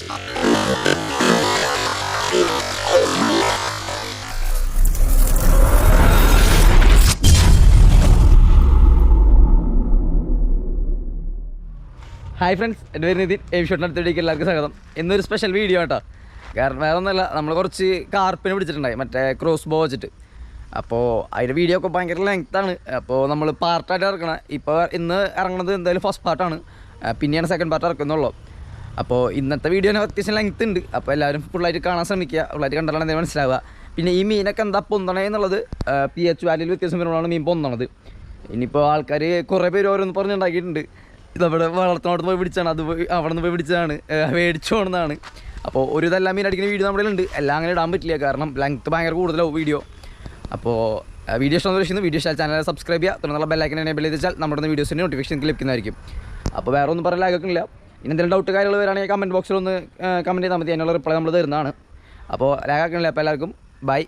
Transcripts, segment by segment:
Hi friends എന്റെ പേര് Nitin. M ഷോട്ടിനടുത്തേക്ക് എല്ലാവർക്കും സ്വാഗതം. ഇന്നൊരു സ്പെഷ്യൽ വീഡിയോ കേട്ടോ കാരണം വേറെ ഒന്നുമല്ല നമ്മൾ കുറച്ച് കാർപ്പിന് പിടിച്ചിട്ടുണ്ടായി. മറ്റേ ക്രോസ് ബോ വെച്ചിട്ട്. അപ്പോൾ അതിന്റെ വീഡിയോ ഒക്കെ ഭയങ്കര ലെങ്ത്താണ് അപ്പോൾ നമ്മൾ പാർട്ടായിട്ട് ഇറക്കണം. ഇപ്പോൾ ഇന്ന് ഇറങ്ങുന്നത് എന്തായാലും ഫസ്റ്റ് പാർട്ടാണ് പിന്നെയാണ് സെക്കൻഡ് പാർട്ട് ഇറക്കുന്നുള്ളൂ. അപ്പോൾ ഇന്നത്തെ വീഡിയോനെ അത്യാവശ്യം ലെങ്ത് ഉണ്ട്. അപ്പോൾ എല്ലാവരും ഫുള്ളായിട്ട് കാണാൻ ശ്രമിക്കുക. ഫുള്ളായിട്ട് കണ്ടാലാണ് എന്തെങ്കിലും മനസ്സിലാവുക. പിന്നെ ഈ മീനൊക്കെ എന്താ പൊന്തണേ എന്നുള്ളത് പി എച്ച് വാലിയിൽ വ്യത്യാസം വരുമ്പോഴാണ് മീൻ പൊന്തണത്. ഇനിയിപ്പോൾ ആൾക്കാർ കുറേ പേര് ഓരോന്ന് പറഞ്ഞുണ്ടാക്കിയിട്ടുണ്ട്. ഇതവിടെ വളർത്തുന്നോടത്ത് പോയി പിടിച്ചാണ് അത് പോയി അവിടെ നിന്ന് പോയി പിടിച്ചതാണ്. ഏഹ് മേടിച്ചു കൊണ്ടതാണ് അപ്പോൾ ഒരു ഇതെല്ലാം മീൻ അടിക്കുന്ന വീഡിയോ നമ്മുടെ ഉണ്ട് എല്ലാം അങ്ങനെ ഇടാൻ പറ്റില്ല. കാരണം ലെങ്ത് ഭയങ്കര കൂടുതലാവും വീഡിയോ അപ്പോൾ വീഡിയോ ഇഷ്ടം വിളിക്കുന്നു വീഡിയോ ഇഷ്ടം ചാനൽ സബ്സ്ക്രൈബ് ചെയ്യുക. തുടർന്നുള്ള ബെല്ലൈക്കൻ എനേബിൾ ചെയ്താൽ നമ്മുടെ വീഡിയോസിന്റെ നോട്ടിഫിക്കേഷൻ ലഭിക്കുന്നതായിരിക്കും. അപ്പോൾ വേറെ ഒന്നും പറയാൻ ലാഗൊക്കില്ല ഇനി എന്തെങ്കിലും ഡൗട്ട് കാര്യങ്ങൾ വരികയാണെങ്കിൽ കമന്റ് ബോക്സിൽ ഒന്ന് കമന്റ് ചെയ്താൽ മതി. അതിനുള്ള റിപ്ലൈ നമ്മൾ തരുന്നതാണ്. അപ്പോൾ ലാഗാക്കണില്ല അപ്പോൾ എല്ലാവർക്കും ബൈ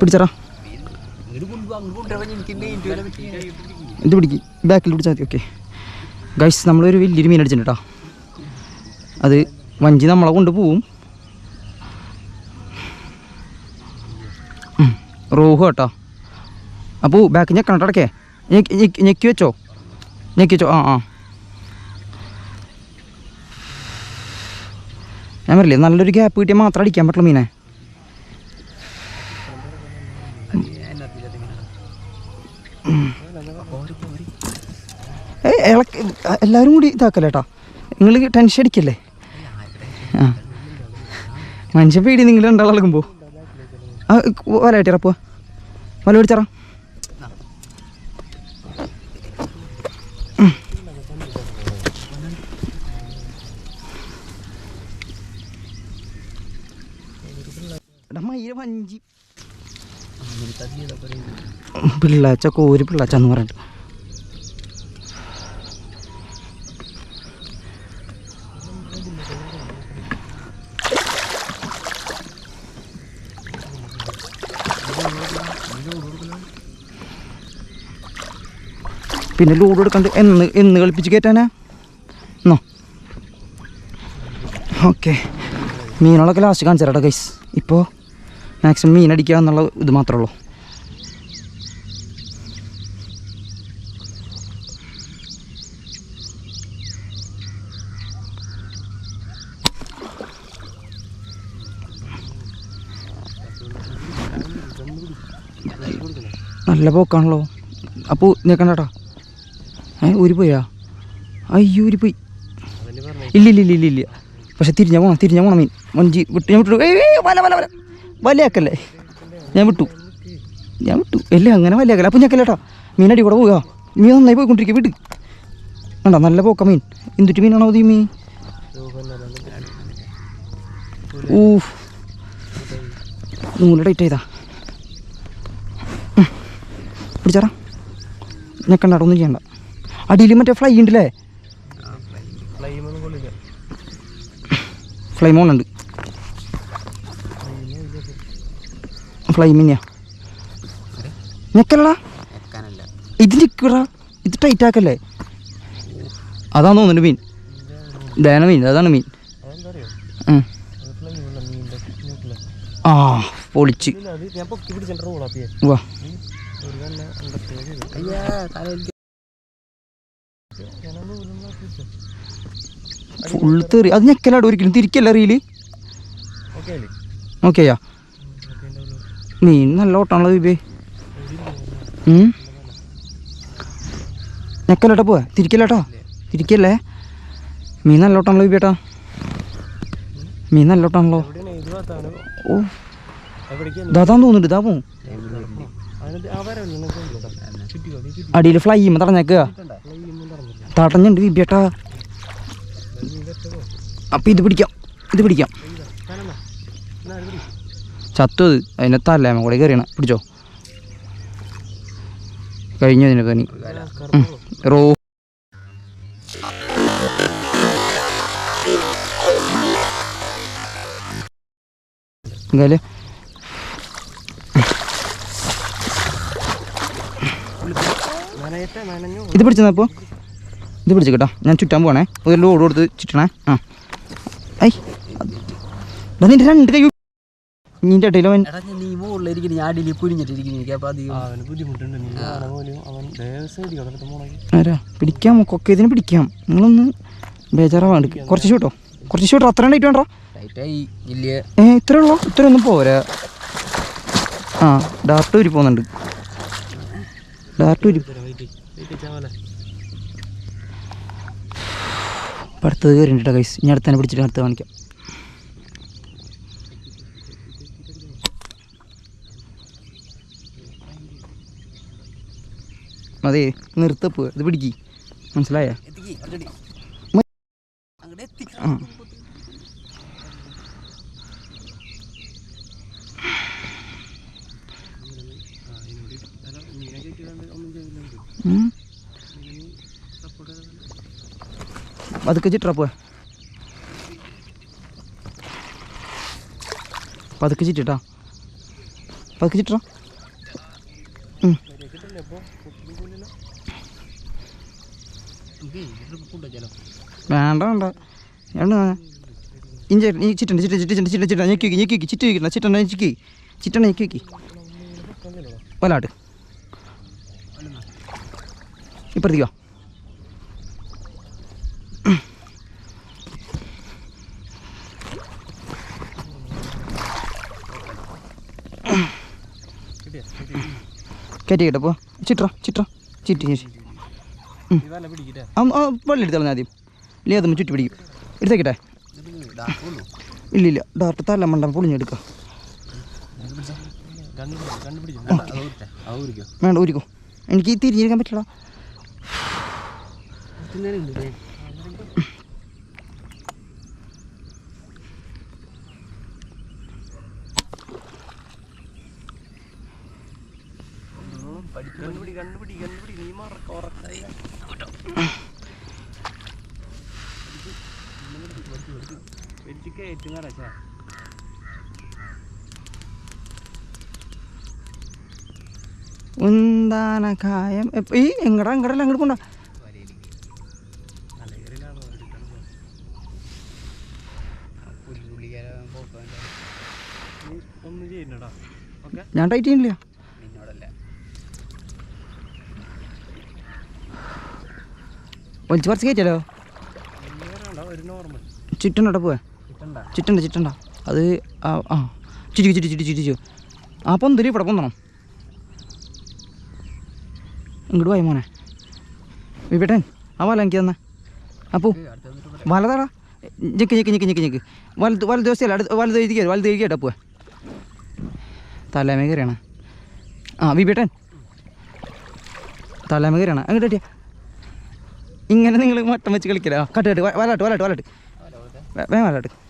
പിടിച്ചറാ ഇത് പിടിക്ക്. ബാക്കിൽ പിടിച്ചാൽ മതി. ഓക്കെ ഗൈസ് നമ്മളൊരു വലിയൊരു മീൻ അടിച്ചിട്ടുണ്ട് കേട്ടോ അത് വഞ്ചി നമ്മളെ കൊണ്ട് പോവും. റോഹു കേട്ടോ അപ്പോൾ ബാക്ക് ഞെക്കണം കേട്ടോ ഇടയ്ക്കേ ഞെക്കി- ഞെക്കി വെച്ചോ? ഞെക്കി വെച്ചോ? ആ ആ. ഞാൻ പറയില്ലേ നല്ലൊരു ഗ്യാപ്പ് കിട്ടിയാൽ മാത്രം അടിക്കാൻ പറ്റുള്ളൂ മീനെ. എല്ലാവരും കൂടി ഇതാക്കല്ലേ കേട്ടോ നിങ്ങൾ ടെൻഷൻ അടിക്കല്ലേ? ആ. മനുഷ്യ പേടി നിങ്ങൾ രണ്ടാളെടുക്കുമ്പോൾ ആ വല കെട്ടിയറപ്പോ വല പിടിച്ചറ വഞ്ചി പിള്ളാച്ച കോരി പിള്ളാച്ച എന്ന് പറഞ്ഞിട്ട്. പിന്നെ ലോഡ് എടുക്കണ്ട്. എന്ന് എന്ന് കളിപ്പിച്ച് കയറ്റാനാ എന്നോ ഓക്കെ. മീനുകളൊക്കെ ലാസ്റ്റ് കാണിച്ചു തരാട്ടോ ഗൈസ് ഇപ്പോൾ മാക്സിമം മീനടിക്കുക എന്നുള്ള ഇത് മാത്രമേ ഉള്ളൂ. നല്ല പോക്കാണല്ലോ. അപ്പോൾ നിൽക്കണ്ടോ ഏ ഊരി പോയാ അയ്യോ ഊരി പോയി ഇല്ല ഇല്ല ഇല്ല ഇല്ല ഇല്ല പക്ഷെ തിരിഞ്ഞ പോണം തിരിഞ്ഞ പോണം മീൻ. മഞ്ചി വിട്ട് ഞാൻ വിട്ടു. വല വല വല. വലയാക്കല്ലേ? ഞാൻ വിട്ടു. ഞാൻ വിട്ടു. എല്ലാം അങ്ങനെ വലിയാക്കല്ലേ? അപ്പം ഞെക്കല്ലേട്ടാ മീനടി കൂടെ പോവുക. മീൻ നന്നായി പോയിക്കൊണ്ടിരിക്കുക വീട്ടിൽ വേണ്ട നല്ല പോക്ക മീൻ. എന്തിട്ട് മീനാണോ ഈ മീൻ? ഊ നൂൽ ടൈറ്റ് ചെയ്താ പിടിച്ചാറാ ഞെക്കണ്ട ഒന്നും ചെയ്യണ്ട. അടിയിൽ മറ്റേ ഫ്ലൈ ഉണ്ടല്ലേ? ഫ്ലൈമോണുണ്ട് ഫ്ലൈ മിന്നിയാ ഞെക്കല്ലടാ ഇത് ഞെക്കടാ ഇത് ടൈറ്റ് ആക്കല്ലേ? അതാന്ന് തോന്നുന്നു മീൻ. ദേന മീൻ അതാണ് മീൻ. ആ പൊളിച്ച്. വാ ഒരു തന്നെ ഫുള്ള് തെറി. അത് ഞെക്കലാട് ഒരിക്കലും? തിരിക്കല്ല റീൽ? ഓക്കെയാ മീൻ നല്ല ഓട്ടാണല്ലോ ദീപേ ഞെക്കല്ലേട്ടാ പോവാ. തിരിക്കല്ലോട്ടോ. തിരിക്കല്ലേ? മീൻ നല്ല ഓട്ടാണല്ലോ ബീബേട്ടാ മീൻ നല്ല ഓട്ടാണല്ലോ ഓ ദാതാന്ന് തോന്നുന്നുണ്ട് ഇതാ പോവും അടിയിൽ ഫ്ലൈ ഫ്ലൈമ തടഞ്ഞേക്കുക തടഞ്ഞുണ്ട് ദീപേട്ടാ അപ്പം ഇത് പിടിക്കാം. ഇത് പിടിക്കാം. കാണാ എന്നാ അത് പിടി ചത്തു അത് അതിന്റെ തലേമ കൂടെ കയറിയണ. പിടിച്ചോ. കഴിഞ്ഞു അതിന്റെ പനി റോ എന്തായാലും ഇത് പിടിച്ചെന്നാ അപ്പോൾ ഇത് പിടിച്ച് കേട്ടോ. ഞാൻ ചുറ്റാൻ പോണേ ഒരു ലോഡ് കൊടുത്ത് ചുറ്റണേ. ആ. ഐ. രണ്ട് കൈ നിന്റെ നീ മുകളിലിരിക്കുന്നു. ഞാൻ അടിയിൽ എനിക്ക് അപ്പോൾ അധികം അവന് ബുദ്ധിമുട്ടുണ്ട്. ആരാ? പിടിക്കാം കൊക്കെ ഇതിന് പിടിക്കാം. നിങ്ങളൊന്ന് ബേജാറാവാണ്ട് കുറച്ച് ഷൂട്ടോ കുറച്ച് ഷൂട്ടോ അത്ര ഡേറ്റ് വേണ്ട ഏഹ് ഇത്രേ ഏ ഇത്ര ഉള്ളോ? ഇത്ര ഒന്നും പോരാ. ആ ഡാർട്ട് ഊരി പോകുന്നുണ്ട്. ഡാർട്ട് ഊരി. അടുത്തത് കയറിണ്ട് കൈസ് ഇനി അടുത്തന്നെ പിടിച്ചിട്ട് അടുത്ത് കാണിക്കാം. അതെ നിർത്തപ്പ് ഇത് പിടിക്ക്. മനസ്സിലായ. പതുക്കെ ചിട്ടാ പോവാ. പതുക്കെ ചിട്ടാ പതുക്കെ ചിട്ടാ വേണ്ട വേണ്ട. ഇഞ്ചി നീ ചിട്ടുണ്ട് ചിറ്റ ചിറ്റ ചിറ്റ ചിറ്റ ചിട്ട ഞെക്കി ഞെക്കി ഞെക്കി ചിറ്റ് വയ്ക്കണം ചിറ്റണ്ട ഞെക്കി ചിട്ടണ്ട ഞെക്കി വെക്കി. വലാട്ട് ഇപ്പുറത്തേക്കോ കയറ്റി കേട്ടപ്പോ ചിട്ര ചിട്ര ചിറ്റി ചേച്ചി ഇതല്ല എടുത്ത് വെള്ളം എടുത്തോളാം ആദ്യം ഇല്ലേ അതും ചുറ്റി പിടിക്കും. എടുത്തേക്കട്ടെ. ഇല്ല ഇല്ല ഡോക്ടർ തല മണ്ട പൊളിഞ്ഞെടുക്കാം വേണ്ട ഊരിക്കോ. എനിക്ക് തിരിഞ്ഞിരിക്കാൻ പറ്റില്ല വെച്ച് കയറ്റി നിറച്ചാ ഉന്താന കായം ഈ എങ്ങടാ എങ്ങടല്ല അങ്ങോട്ട് ഓക്കെ ഞാൻ ടൈറ്റ് ചെയ്യുന്നില്ല. നിന്നോടല്ല വലിച്ച് കയറ്റല്ലോ കയറ്റിയല്ലോ വേണ്ട ചുറ്റുണ്ടോ ചിട്ടണ്ട അത് ആ ചിരി ചിരി ചിരി ചിരിച്ചു ആ പൊന്തിരി ഇവിടെ പൊന്തണം ഇങ്ങോട്ട് പോയി മോനെ. വിപേട്ടൻ ആ വല എനിക്ക് തന്നെ. അപ്പോൾ വലതാടാ ഞെക്ക് ഞെക്ക് ഞെക്ക് ഞെക്ക് ഞെക്ക്. വലത് വലത് ദിവസമല്ല അടുത്ത് വലത് എഴുതിക്കോ വലുത് എഴുതിക്കേട്ടാ പോവാ. തലമേ കയറിയാണ്. ആ വിപേട്ടൻ. തലമേ കയറിയാണ്. അങ്ങോട്ട് ഇങ്ങനെ നിങ്ങൾ മട്ടം വെച്ച് കളിക്കല. കട്ട് കട്ട് വലാട്ട് വലാട്ട് വലാട്ട് വേ- വലാട്ട്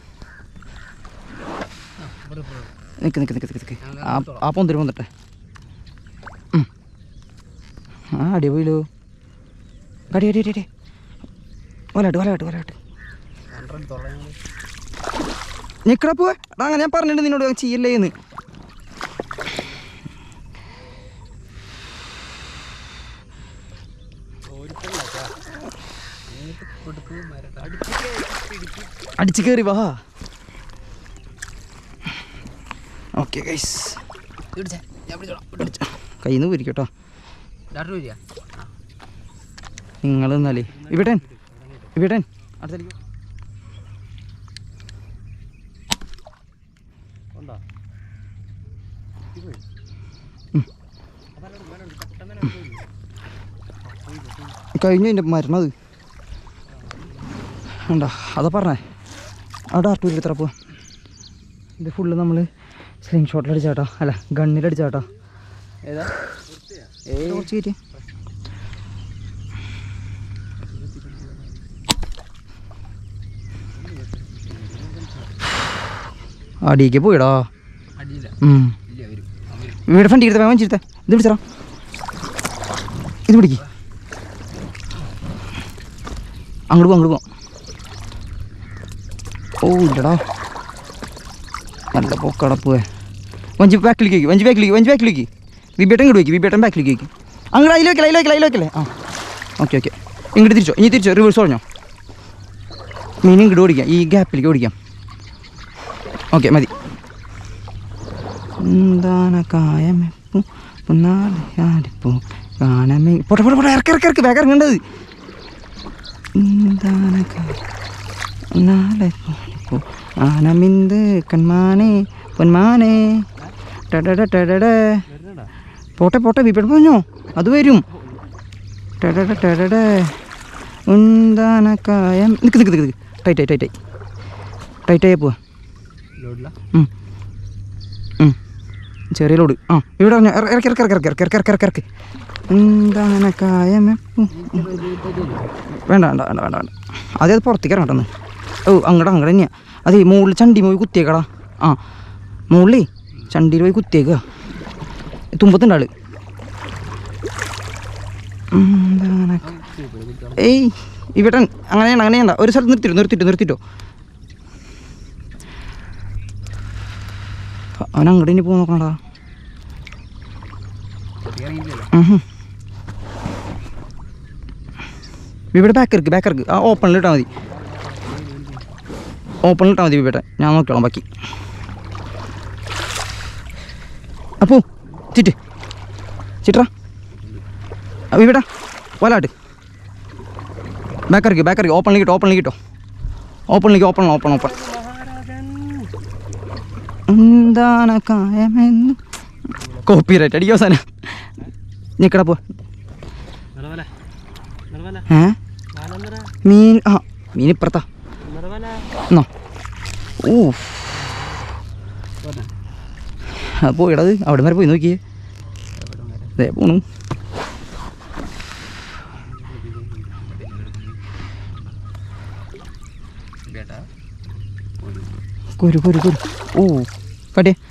നിൽക്ക് നിൽക്ക് നിൽക്ക് നിൽക്ക് ആ പൊന്തിരി വന്നിട്ടെ. ആ അടി പോയില്ലോ കടി അടി അടി അടി. വലാട്ട് വലാട്ട് വലാട്ട് നിക്കടാ അങ്ങനെ ഞാൻ പറഞ്ഞിട്ടുണ്ട് നിന്നോട് ചെയ്യല്ലേ എന്ന്. അടിച്ചു കയറി വാ. ഓക്കെ ഗൈസ് കയ്യിൽ നിന്ന് വരിക നിങ്ങൾ എന്നാലേ? ഇവിടെ ഇവിടെ അടുത്തേക്ക് കഴിഞ്ഞു എന്റെ മരണത് ഉണ്ടോ അതാ പറഞ്ഞേ. അവിടെ ആർട്ടൂർ എത്ര പോ ഇത് ഫുള്ള് നമ്മൾ സ്ക്രീൻ ഷോട്ടിലടിച്ച അല്ല ഗണ്ണിലടിച്ച കേട്ടോ അടിക്ക് പോയിടോ. വീട് ഫണ്ടി എടുത്ത വേണം ചിരുത്ത. ഇത് പിടിച്ചോ ഇത് പിടിക്ക്. അങ്ങോട്ട് പോകും അങ്ങോട്ട് പോകും ഓ ഇല്ലടാ. നല്ല പൊക്കടപ്പുവേ വഞ്ചി ബാക്കിലേക്ക് വഞ്ചി ബാക്കിലേക്ക് വഞ്ചി ബാക്കിലേക്ക് വിബേട്ടൻ ഇങ്ങോട്ട് വയ്ക്കും വിബേട്ടൻ ബാക്കിലേക്ക് വയ്ക്കും. അങ്ങോട്ട് അതിൽ വയ്ക്കില്ല അതിൽ വെക്കല അതിൽ വയ്ക്കില്ലേ ആ ഓക്കെ ഓക്കെ ഇങ്ങോട്ട് തിരിച്ചോ ഇനി തിരിച്ചോ റിവേഴ്സ് പറഞ്ഞോ. മീൻ ഇങ്ങോട്ട് ഓടിക്കാം ഈ ഗ്യാപ്പിലേക്ക് ഓടിക്കാം. ഓക്കെ മതി. പോട്ടെ പോട്ടെ പോട്ടെ വേഗം ഇറങ്ങേണ്ടത്. പോട്ടെ പോട്ടെ വിപ്പട പറഞ്ഞോ അത് വരും ടെടട ടടട ഉന്താനക്കായം നിക്ക് നിൽക്ക് നിൽക്ക് നിൽക്ക് ടൈറ്റ് ടൈറ്റ് ടൈറ്റ് ടൈറ്റായി പോവാ. ചെറിയ ലോഡ് ആ ഇവിടെ പറഞ്ഞോ ഇറക്കി ഇറക്കി ഇറക്കി ഇറക്കി ഇറക്കി ഇറക്കി ഇറക്കി ഇറക്കി വേണ്ട വേണ്ട വേണ്ട വേണ്ട വേണ്ട അതെ അത് പുറത്തേക്ക് ഇറങ്ങട്ടെന്ന് ഓ അങ്ങടെ അങ്ങടെ തന്നെയാ അതെ മുകളിൽ ചണ്ടി പോയി കുത്തിയേക്കടാ ആ മുകളിൽ ചണ്ടിയിൽ പോയി കുത്തിയേക്കുക തുമ്പത്തുണ്ട് ഏയ് ഇവിടെ അങ്ങനെയാണ് അങ്ങനെയാണ് ഒരു സ്ഥലത്ത് നിർത്തിട്ടോ നിർത്തിട്ടോ നിർത്തിട്ടോ അവൻ അങ്ങോട്ട് ഇനി പോകാൻ നോക്കണടാ. ഇവിടെ ബാക്കർക്ക് ബാക്കർക്ക് ആ ഓപ്പണിൽ ഇട്ടാൽ മതി. ഓപ്പണിൽ ഇട്ടാൽ മതി ഇവിടെ. ഞാൻ നോക്കിയോളാം ബാക്കി. അപ്പോ ചിറ്റ്. ചിട്ര ഇവിടെ. വലാട്ട്. ബാക്കറിക്ക് ബാക്കർക്ക് ഓപ്പണിൽ കിട്ടോ ഓപ്പണിൽ കിട്ടോ ഓപ്പണിലേക്ക് ഓപ്പൺ ഓപ്പൺ ഓപ്പൺ എന്താണ് കായമെന്ന്? കോപ്പി റൈറ്റ് അടിക്കോ സാധനം നിക്കട പോ. ഏ? മീൻ ആ മീൻ ഇപ്പുറത്താ. എന്നോ? ഓ അത് പോയിടത് അവിടെ വരെ പോയി നോക്കിയേ. ദേ പോണു. കൊരു കുരു കുരു. ഓ നീ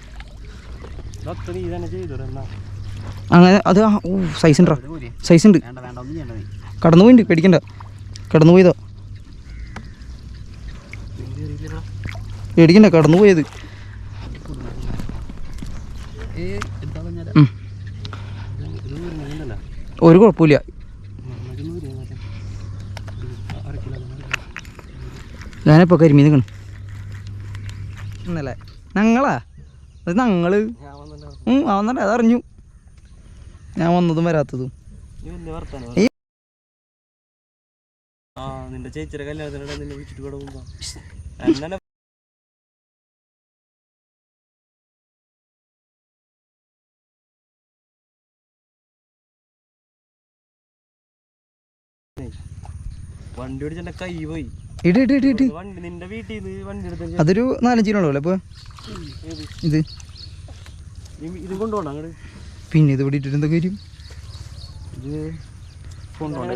അങ്ങനെ അത് ഓ സൈസ് ഉണ്ടോ സൈസ് ഉണ്ട്. കടന്നു പോയിട്ടുണ്ട് പേടിക്കണ്ട. കടന്നു പോയതോ. പേടിക്കണ്ട കടന്നു പോയത്. ഒരു കുഴപ്പമില്ല. ഞാനിപ്പോ കരിമീൻ നിൽക്കണം ഞങ്ങളാ? അത് ഞങ്ങൾ. അവന്നല്ലേ അതറിഞ്ഞു ഞാൻ വന്നതും വരാത്തതും. നിന്റെ ചേച്ചിയുടെ കല്യാണത്തിനിടെ നിന്നെ വിളിച്ചിട്ട് കൂടെ പോകുമ്പോ. വണ്ടി ഓടിച്ച് എന്റെ കൈ പോയി. ഇട് ഇട് ഇട് ഇട്. വണ്ടി നിന്റെ വീട്ടിൽ നിന്ന് വണ്ടി എടുത്ത അതൊരു നാലഞ്ച് കിലോ ഉള്ളൂ ഇത്. ഇത് കൊണ്ടുപോകണം അങ്ങോട്ട് പിന്നെ ഇത് ഇവിടെ ഇട്ടിട്ട് എന്തൊക്കെ വരും ഇത് കൊണ്ടുപോകണം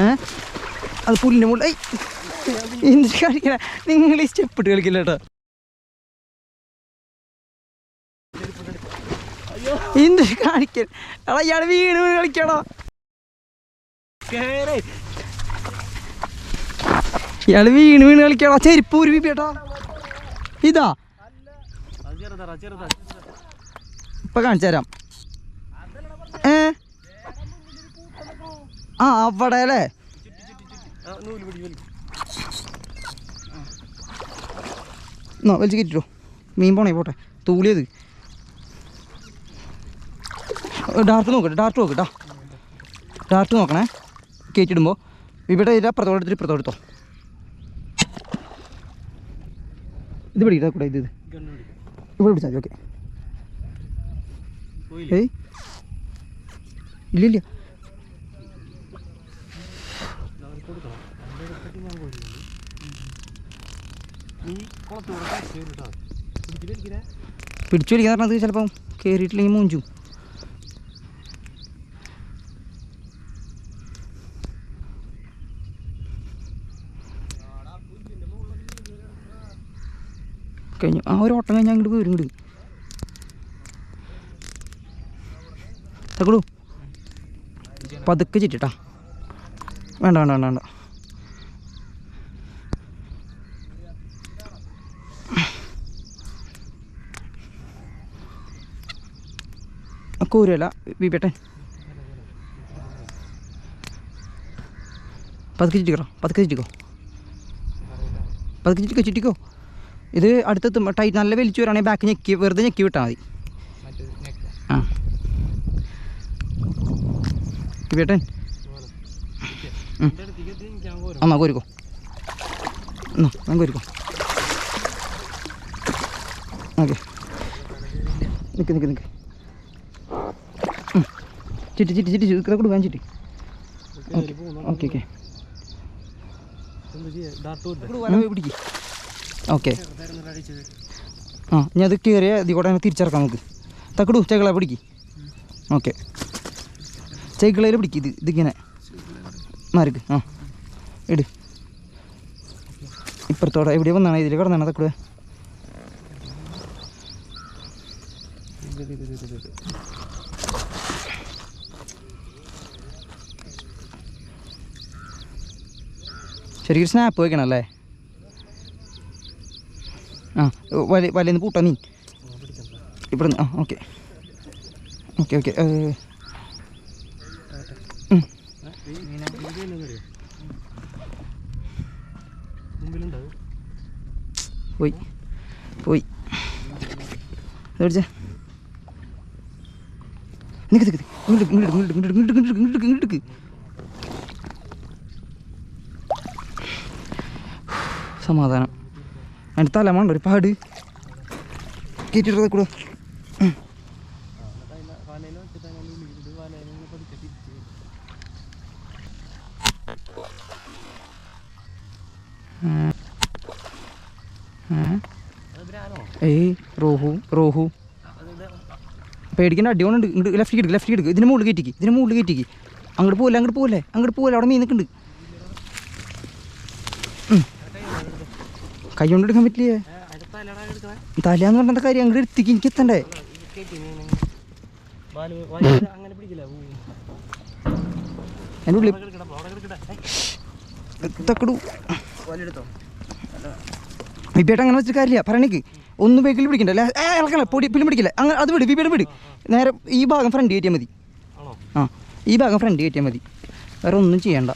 ഏ? അത് പുല്ലിന്റെ മുകളിൽ ഐ! എന്ത് കളിക്കണ നിങ്ങൾ ഈ സ്റ്റെപ്പ് ഇട്ട് കളിക്കില്ല കേട്ടോ. എന്ത് കാണിക്കൽ എടാ ഇയാൾ വീണ് വീണ് കളിക്കണോ? ഇയാൾ വീണ് വീണ് കളിക്കണോ? ചെരുപ്പ് ഒരു ചേട്ടാ ഇതാ. ഇപ്പൊ കാണിച്ചു തരാം ഏ ആ അവിടെ അല്ലേ? എന്നാ വലിച്ച് കയറ്റിട്ടോ മീൻ പോണേ പോട്ടെ. തൂളിയത് ഡാർട്ട് നോക്കട്ടെ ഡാർട്ട് നോക്കട്ടാ ഡാർട്ട് നോക്കണേ. കയറ്റിടുമ്പോൾ ഇവിടെ ഇല്ല പ്രതോടത്തിൽ എടുത്തിട്ട് ഇത് പിടിക്കട്ടെ കൂടെ ഇത് ഇത്. ഇവിടെ പിടിച്ചാൽ ഓക്കെ. ഏയ്. ഇല്ല ഇല്ല അവർക്ക് കൊടുക്കണം അതിന്റെ ഇടയ്ക്ക് ഞാൻ കോരുന്നുണ്ട് നീ കുളത്തൂടെ കേട്ടോ പിടിച്ചിട്ടിരിക്കണേ പിടിച്ചു വലിക്കാൻ പറഞ്ഞത് ചിലപ്പം കയറിയിട്ടില്ലെങ്കിൽ മൂഞ്ചും. കഴിഞ്ഞു. ആ ഒരു ഓട്ടം കഴിഞ്ഞാൽ അങ്ങോട്ട് വരും ഇങ്ങോട്ട്. തക്കടു പതുക്കെ ചുറ്റിട്ടാ. വേണ്ട വേണ്ട വേണ്ട വേണ്ട. കൂരല്ല ബിബേട്ടൻ പതുക്കെ ചുറ്റിക്കോ പതുക്കെ ചുറ്റിക്കോ. പതുക്കെ ചുറ്റിക്കോ ചുറ്റിക്കോ. ഇത് അടുത്തെത്തും ടൈറ്റ് നല്ല വലിച്ചു വരാണെങ്കിൽ ബാക്ക് ഞെക്കി വെറുതെ ഞെക്കി വിട്ടാൽ മതി. ആ. ബിബേട്ടൻ എന്നാ കോരിക്കോ. എന്നാ ഞാൻ കോരിക്കോ. ഓക്കെ. നിൽക്ക് നിൽക്ക് നിൽക്ക്. ചിറ്റി ചിറ്റി ചിറ്റി ചിത്ര കൊടുക്കാൻ ചിറ്റി. കയറി പോകുന്നു ഓക്കെ ഓക്കെ. എന്താ ചെയ്യാ? പിടിക്ക്. ഓക്കെ. ആ ഞാൻ അത് കയറിയ ഇതി കൂടെ തിരിച്ചിറക്കാം നമുക്ക്. തക്കടു ചേക്കളെ പിടിക്ക്. ഓക്കെ. ചെകളയിൽ പിടിക്ക് ഇത് ഇതിങ്ങനെ. മാറിക്ക് ആ. ഇട്. ഇപ്പുറത്തോടെ എവിടെ വന്നാണ് ഇതിൽ കിടന്നാണ് തക്കടു. ശരിക്കും സ്നാപ്പ് വയ്ക്കണം ആ വല വലിയ പൂട്ടാ നീ ഇവിടെ ആ ഓക്കെ ഓക്കെ ഓക്കെ പോയി പോയി നിങ്ങൾക്ക് നിക്ക് ഇങ്ങോട്ട് ഇങ്ങോട്ട് ഇങ്ങോട്ട് ഇങ്ങോട്ട് ഇങ്ങോട്ട് ഇങ്ങോട്ട് ഇങ്ങോട്ട് സമാധാനം അതിന്റെ തലമുണ്ട് ഒരു പാട് കയറ്റിട്ട് കൂടെ ഏയ് റോഹു റോഹു പേടിക്കേണ്ട അടിയോണ്ട് ഇങ്ങോട്ട് ലെഫ്റ്റ് കിട്ടി ലെഫ്റ്റ് കിട്ടി ഇതിന് മുകളിൽ കയറ്റിക്ക് ഇതിന് മുകളിൽ കയറ്റിക്ക് അങ്ങോട്ട് പോകില്ല അങ്ങോട്ട് പോകില്ലേ അങ്ങോട്ട് പോകില്ല അവിടെ മീൻ നിൽക്കുന്നുണ്ട് കൈ കൊണ്ട് എടുക്കാൻ പറ്റില്ലേ? തലയാന്ന് പറഞ്ഞ കാര്യം? അങ്ങോട്ട് എടുത്തിക്ക് എനിക്ക് എത്തണ്ടേ. എന്റെ ഉള്ളിൽ തക്കടു വിപിയേട്ട അങ്ങനെ വെച്ചിട്ട് കാര്യമില്ല. പറയണേക്ക് ഒന്നും ബേക്കിൽ പിടിക്കണ്ടല്ലേ ഏ ഇളക്കല്ല പൊടി പിന്നെ പിടിക്കില്ല? അങ്ങനെ അത് വിട് വിപിയുടെ വിട്. നേരെ ഈ ഭാഗം ഫ്രണ്ട് കയറ്റിയാൽ മതി. ആ ഈ ഭാഗം ഫ്രണ്ട് കയറ്റിയാൽ മതി. വേറെ ഒന്നും ചെയ്യണ്ട.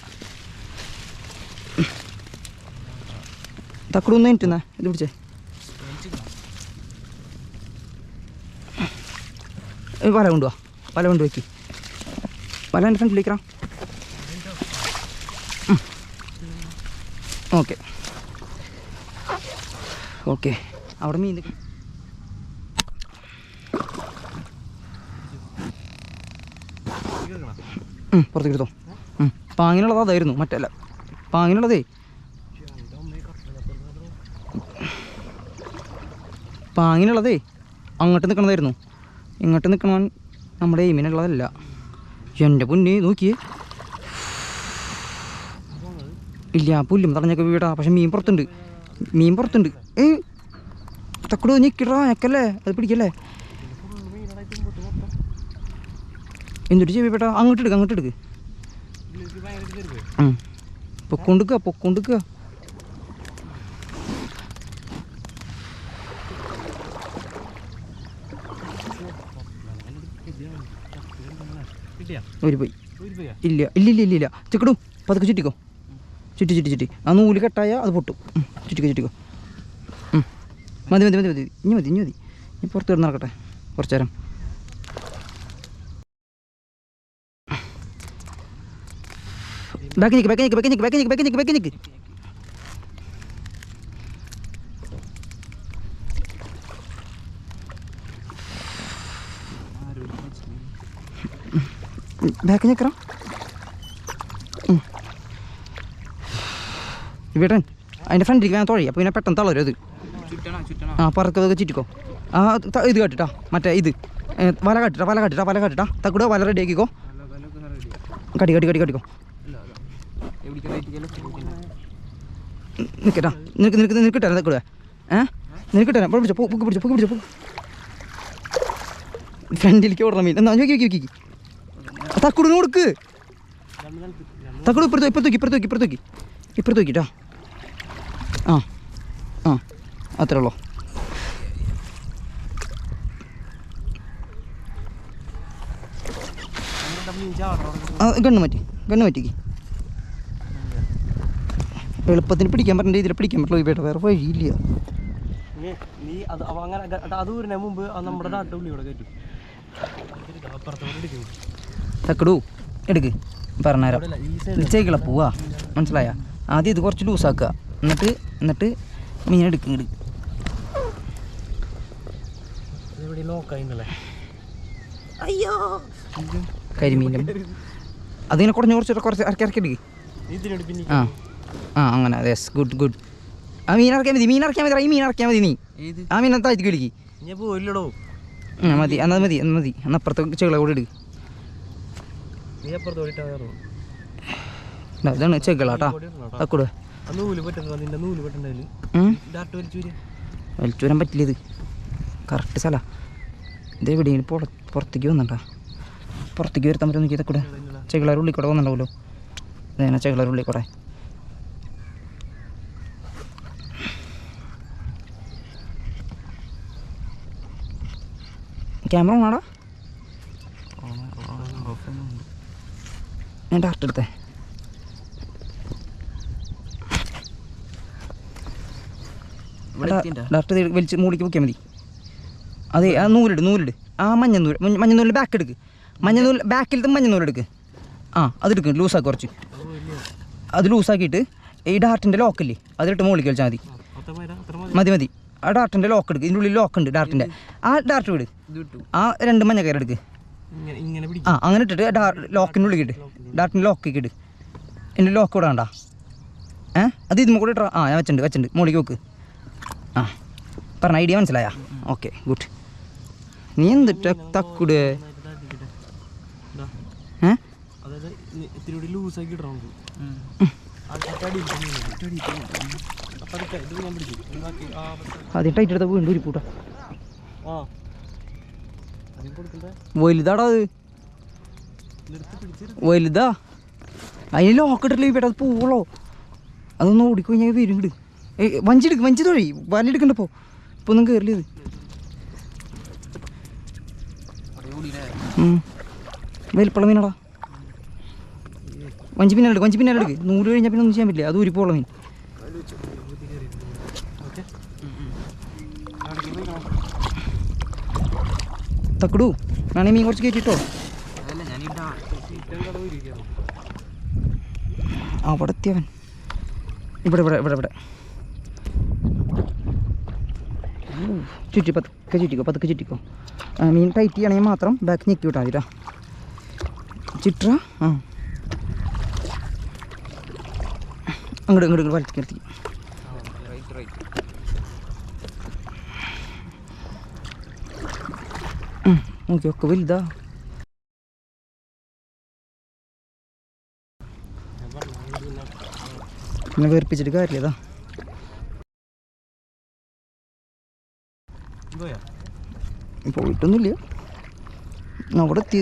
തക്കടു ഒന്ന് കിട്ടുന്ന ഇത് പിടിച്ചേ. വല കൊണ്ടുവാ. വല കൊണ്ട് വെക്ക്. വല എന്റെ ഫ്രണ്ടിലേക്കാ ഓക്കെ. ഓക്കെ. അവിടെ മീൻ പുറത്തേക്ക് എടുത്തോ. പാങ്ങിനുള്ളത് അതായിരുന്നു മറ്റല്ല പാങ്ങിനുള്ളതേ എന്റെ അമ്മയെ കറക്റ്റ് പാങ്ങിനുള്ളതേ അങ്ങോട്ട് നിൽക്കണതായിരുന്നു ഇങ്ങോട്ട് നിൽക്കണവൻ നമ്മുടെ എയിമിനുള്ളതല്ല. എന്റെ പുന്നി നോക്കിയേ. ഇല്ല പുല്ലും തടഞ്ഞൊക്കെ വീടാ പക്ഷെ മീൻ പുറത്തുണ്ട്. മീൻ പുറത്തുണ്ട്. ഏ തക്കട് ഞെക്കിടാ ഞെക്കല്ലേ? അത് പിടിക്കല്ലേ? എന്തൊരു ചെവി പേട്ടാ? അങ്ങോട്ട് എടുക്കുക അങ്ങോട്ട് എടുക്ക്. ഇതിലേക്ക് ഭയങ്കര കയറി ഉം. പൊക്കൊണ്ടിക്കുക പൊക്കൊണ്ടിക്കുക കിട്ടിയാ ഒരു പോയി. ഇല്ല ഇല്ല ഇല്ല ഇല്ല ഇല്ല. ചിക്കടും പതുക്കെ ചുറ്റിക്കോ. ചുറ്റി ചുറ്റി ചുറ്റി. ആ നൂൽ കെട്ടായ അത് പൊട്ടും. ചുറ്റിക്കോ ചുറ്റിക്കോ. മതി മതി മതി മതി. ഇനി മതി ഇനി മതി. ഇനി പുറത്ത് കിടന്ന് നടക്കട്ടെ. കുറച്ച് നേരം. ബാക്കി നിൽക്ക് ബാക്കി നിൽക്ക് ബാക്കി നിൽക്ക് ബാക്കി നിൽക്ക് ബാക്കി നിൽക്ക് ബാക്കി നിൽക്ക് ബാക്കി നിൽക്കണം ഇവിടെ അതിന്റെ ഫ്രണ്ടിൽ ഞാൻ തുഴയും. അപ്പോൾ പിന്നെ പെട്ടെന്ന് തളരും അത്. ആ പറക്കതൊക്കെ ചുറ്റിക്കോ. ആ ഇത് കേട്ടിട്ടാ. മറ്റേ ഇത്. വല കട്ടിട്ടാ വല കട്ടിട്ടാ വല കട്ടിട്ടാ. തക്കൂടെ വല റെഡി ആക്കിക്കോ. കടി കടി കടി കടിക്കോ. നിൽക്കട്ടാ നിനക്ക് നിനക്ക് നിനക്ക് കിട്ടാൻ തക്കൂടെ. ഏ? നിനക്ക് കിട്ടാൻ പിടിച്ചോ പൊക്ക് പിടിച്ചോ പൊക്ക് പിടിച്ചോ ഫ്രണ്ടിലേക്ക് ഓടണം മീൻ. എന്നാ നോക്കി നോക്കി നോക്കി. തക്കുടിന് കൊടുക്ക്. തക്കുടു ഇപ്പുറത്തു ഇപ്പുറത്തു ഇപ്പുറത്തു ഇപ്പുറത്ത് ഇപ്പുറത്ത് നോക്കിട്ടാ ആ ആ അത്രേ ഉള്ളൂ. ഗണ്ണ് മാറ്റി ഗണ്ണ് മാറ്റിക്ക്. എളുപ്പത്തിന് പിടിക്കാൻ പറ്റുന്ന രീതിയിൽ പിടിക്കാൻ പറ്റുള്ളൂ പേട്ട വേറെ വഴിയില്ല. നീ അങ്ങനെ അത് ഊരിനെ മുമ്പ് നമ്മുടെ നാട്ടിൽ ഉള്ളി കൂടെ കയറ്റും. തക്കടു. എടുക്ക്. പറഞ്ഞുതരാം. നിശ്ചയിക്കള പോവാ. മനസ്സിലായ? ആദ്യം ഇത് കുറച്ച് ലൂസാക്കുക എന്നിട്ട് എന്നിട്ട് മീൻ എടുക്കും ഇങ്ങട്. അയ്യോ. കരിമീനും അതിങ്ങനെ കുറഞ്ഞ് കുറച്ച് കുറച്ച് ഇറക്കി ഇറക്കി എടുക്ക്. ആ. ആ അങ്ങനെ. അതെ ഗുഡ് ഗുഡ് ആ മീൻ ഇറക്കിയാൽ മതി. മീൻ ഇറക്കിയാൽ മതി. ഈ മീൻ ഇറക്കിയാൽ മതി നീ. ആ മീൻ എന്താ ആയിരിക്കും ആ മതി. എന്നാൽ മതി എന്നാൽ മതി. എന്നാൽ അപ്പുറത്തെ ചെകള കൂടെ എടുക്ക്. നീ അപ്പുറത്ത് ഇതാണ് ചെകളാട്ടാ തക്കൂടെ ആ നൂൽ പറ്റുന്നത് നിന്റെ നൂൽ പറ്റുന്നതിൽ ഡാർട്ട് വലിച്ചൂര് വലിച്ചു പറ്റില്ല ഇത്. കറക്റ്റ് സ്ഥല. ഇത് എവിടെ പുറ പുറത്തേക്ക് വന്നിട്ടാ പുറത്തേക്ക് വരുത്താൻ പറ്റും നോക്കിയതൊക്കെ കൂടെ ചെകിളാർ ഉള്ളിൽ കൂടെ വന്നിട്ടുണ്ടാവുമല്ലോ. അതേനാ ചെകിളാർ ഉള്ളിൽ കൂടെ ക്യാമറ ഓണാടാ ഞാൻ ഡാർട്ട് എടുത്തേ ഡാർട്ട് വലിച്ച് മൂടിക്ക് പൊക്കിയാൽ മതി. അതെ ആ നൂലിട് നൂലിട്. ആ മഞ്ഞ നൂൽ മഞ്ഞ- നൂലിൽ നൂൽ ബാക്ക് എടുക്ക്. മഞ്ഞ നൂൽ ബാക്കിലത്തെ മഞ്ഞ നൂൽ എടുക്ക്. ആ അതെടുക്ക് ലൂസാക്കി കുറച്ച്. അത് ലൂസാക്കിയിട്ട് ഈ ഡാർട്ടിന്റെ ലോക്കല്ലേ അതിലിട്ട് മുകളിലേക്ക് വെച്ചാൽ മതി. മതി മതി. ആ ഡാർട്ടിന്റെ ലോക്ക് എടുക്ക്. ഇതിന്റെ ഉള്ളിൽ ലോക്ക് ഉണ്ട് ഡാർട്ടിന്റെ ആ ഡാർട്ട് വിട്. ആ രണ്ട് മഞ്ഞ കയറി എടുക്ക്. ഇങ്ങനെ ഇങ്ങനെ ആ അങ്ങനെ ഇട്ടിട്ട് ഡാർ ലോക്കിന്റെ ഉള്ളിൽ ഇട്ട്. ഡാർട്ടിന്റെ ലോക്ക് ഇട്ട് എന്റെ ലോക്ക് ഇവിടെ വേണ്ട. ഏ? അത് ഇതും കൂടെ ഇട്ടാ ആ ഞാൻ വെച്ചിട്ടുണ്ട് വെച്ചിട്ടുണ്ട്. മോളിക്ക് വെക്ക് ആ. പറഞ്ഞ ഐഡിയ മനസ്സിലായാ? Okay good. നീ എന്തിട്ട് തക്കുട്? ഏ? ആദ്യം ടൈറ്റ് എടുത്ത വീണ്ടും വലുതാടാ അത്. വലുതാ. അതിന് ലോക്ക് ഇട്ടില്ല ഈ പേട്ട അത് പോളോ അതൊന്ന് ഓടിക്കഴിഞ്ഞാൽ വരും ഇങ്ങട് ഏയ് വഞ്ചി എടുക്ക് വഞ്ചി തൊഴി. വലെടുക്കണ്ടപ്പോ ഇപ്പൊ ഒന്നും കയറില്ല വലിപ്പള്ള മീനടാ. വഞ്ചി പിന്നെ എടുക്കും വഞ്ചി പിന്നെ എടുക്ക്. നൂറ് കഴിഞ്ഞാൽ പിന്നെ ഒന്നും ചെയ്യാൻ പറ്റില്ല. അത് ഉരിപ്പുള്ള മീൻ. തക്കടു. വേണേ മീൻ കുറച്ച് കയറ്റിട്ടോ അതല്ല ഞാൻ ഈ ഡാ ചിക്കൻ കട ഇരിക്കണം അവിടെ എത്തിയവൻ ഇവിടെ ഇവിടെ ഇവിടെ. ഇവിടെ ചുറ്റി പതുക്കെ ചുറ്റിക്കോ പതുക്കെ ചുറ്റിക്കോ. മീൻ ടൈറ്റ് ചെയ്യണമെങ്കിൽ മാത്രം ബാക്ക് ഞെക്കി വിട്ടാൽ മതിട്ടാ ചിട്ര ആ. അങ്ങോട്ട് ഇങ്ങോട്ട് ഇങ്ങോട്ട് റൈറ്റ് റൈറ്റ് നോക്കി ഒക്കെ വലുതാ. പിന്നെ വേർപ്പിച്ചിട്ട് കാര്യതാ പോയിട്ടൊന്നുമില്ല. അവിടെ എത്തി.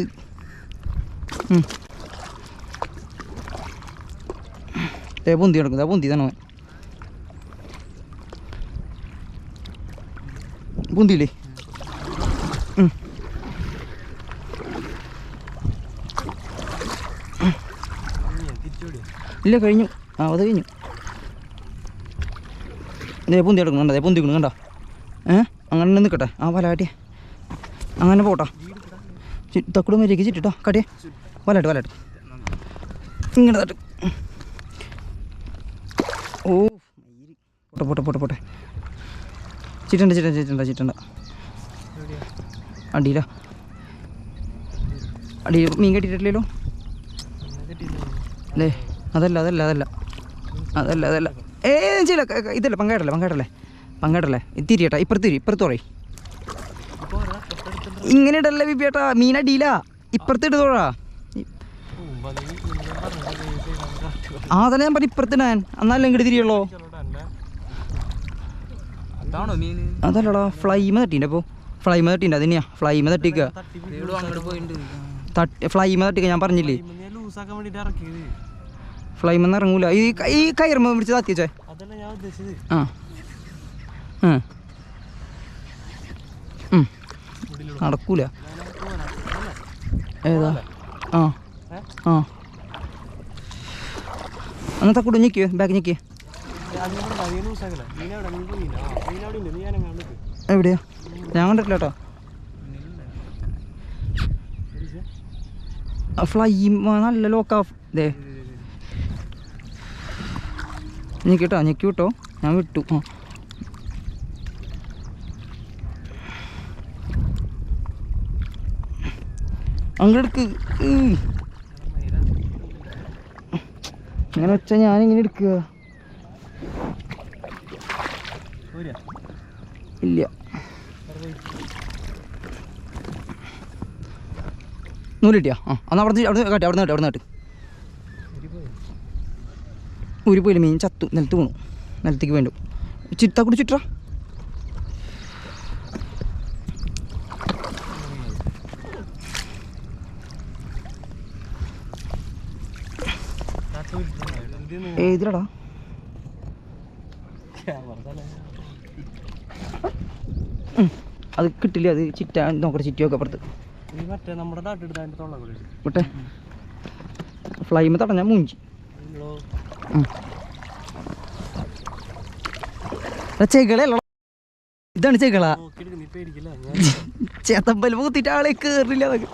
പൊന്തി കിടക്കുന്നത് പൊന്തി തന്നെ പൊന്തിയില്ലേ? ഇല്ല കഴിഞ്ഞു. ആ അത് കഴിഞ്ഞു. ഇതേ പൊന്തി കണ്ടോ? അതേ പൊന്തി കണ്ടോ? ഏഹ് അങ്ങനെ നിൽക്കട്ടെ ആ വലാട്ടി അങ്ങനെ പോട്ടോ. തക്കുടും വരേക്ക് ചുറ്റിട്ടോ. കാട്ടിയേ. വലാട്ട് വലാട്ട് ഇങ്ങനെ തട്ട്. ഓ പോട്ടെ പോട്ടെ പോട്ടെ പോട്ടെ. ചിറ്റണ്ട ചിറ്റണ്ട ചിറ്റണ്ട ചിറ്റണ്ട. അടിയില? അടി മീൻ കെട്ടിട്ടില്ലല്ലോ അല്ലേ അതല്ല അതല്ല അതല്ല. അതല്ല അതല്ല. ഏ ചില ഇതല്ല പങ്കാടല്ലേ പങ്കാടല്ലേ പങ്കാടല്ലേ തിരിയട്ടാ ഇപ്പുറത്ത് തിരി ഇപ്പുറത്ത് പറയും. ഇങ്ങനെ ഇടല്ലേ ബിബിയേട്ടാ ഡീലാ ഇപ്പുറത്ത് ഇടുതോടാ ആ അതല്ല ഞാൻ പറഞ്ഞു ഇപ്പുറത്ത് ഞാൻ എന്നാലും ഇങ്ങോട്ട് തിരിയുള്ളോ? അതാണോ മീന് അതല്ലടാ ഫ്ലൈമ തട്ടിന്റെ അപ്പോൾ ഫ്ലൈമ തട്ടിന്റെ അത് തന്നെയാ ഫ്ലൈമ തട്ടിക്കുക തട്ടി ഫ്ലൈമ തട്ടിക്കുക ഞാൻ പറഞ്ഞില്ലേ? ഫ്ലൈമെന്ന് ഇറങ്ങൂല. ഈ ഈ കയറുമ്പോൾ പിടിച്ച് താത്തിച്ചേ ആ. നടക്കൂല. ഏതാ? ആ. ആ. അന്നത്തെ കൂടെ ഞെക്കിയോ ബാക്ക് ഞെക്കിയോ. എവിടെയാ? ഞാൻ കണ്ടിട്ടില്ല കേട്ടോ ഫ്ലൈ നല്ല ലോക്കാ ദേ. ഞെക്കിട്ടോ ഞെക്കി വിട്ടോ ഞാൻ വിട്ടു. ആ അങ്ങെടുക്ക്. ഇങ്ങനെ വെച്ചാൽ ഞാനിങ്ങനെ എടുക്കുക. ഇല്ല. നൂലിട്ടിയാ ആ എന്നാൽ അവിടെ അവിടെ കാട്ടി അവിടെ നിട്ട് അവിടെ നിട്ട് ഊരി പോയില്ല മീൻ ചത്തു നിലത്ത് വീണു. നിലത്തേക്ക് വേണ്ടു. ചിട്ടാ കൂടി ചുറ്റാ ഏതിലടാ? അത് കിട്ടില്ല അത് ചിറ്റ നോക്കട്ടെ ചിറ്റി ഒക്കെ അപ്പുറത്ത് വിട്ടെ ഫ്ലൈമ തടഞ്ഞ മൂഞ്ചി. ഇതാണ് ഞാൻ ചേത്തമ്പൽ പൂത്തിട്ട് ആളെ കേറില്ല അതൊക്കെ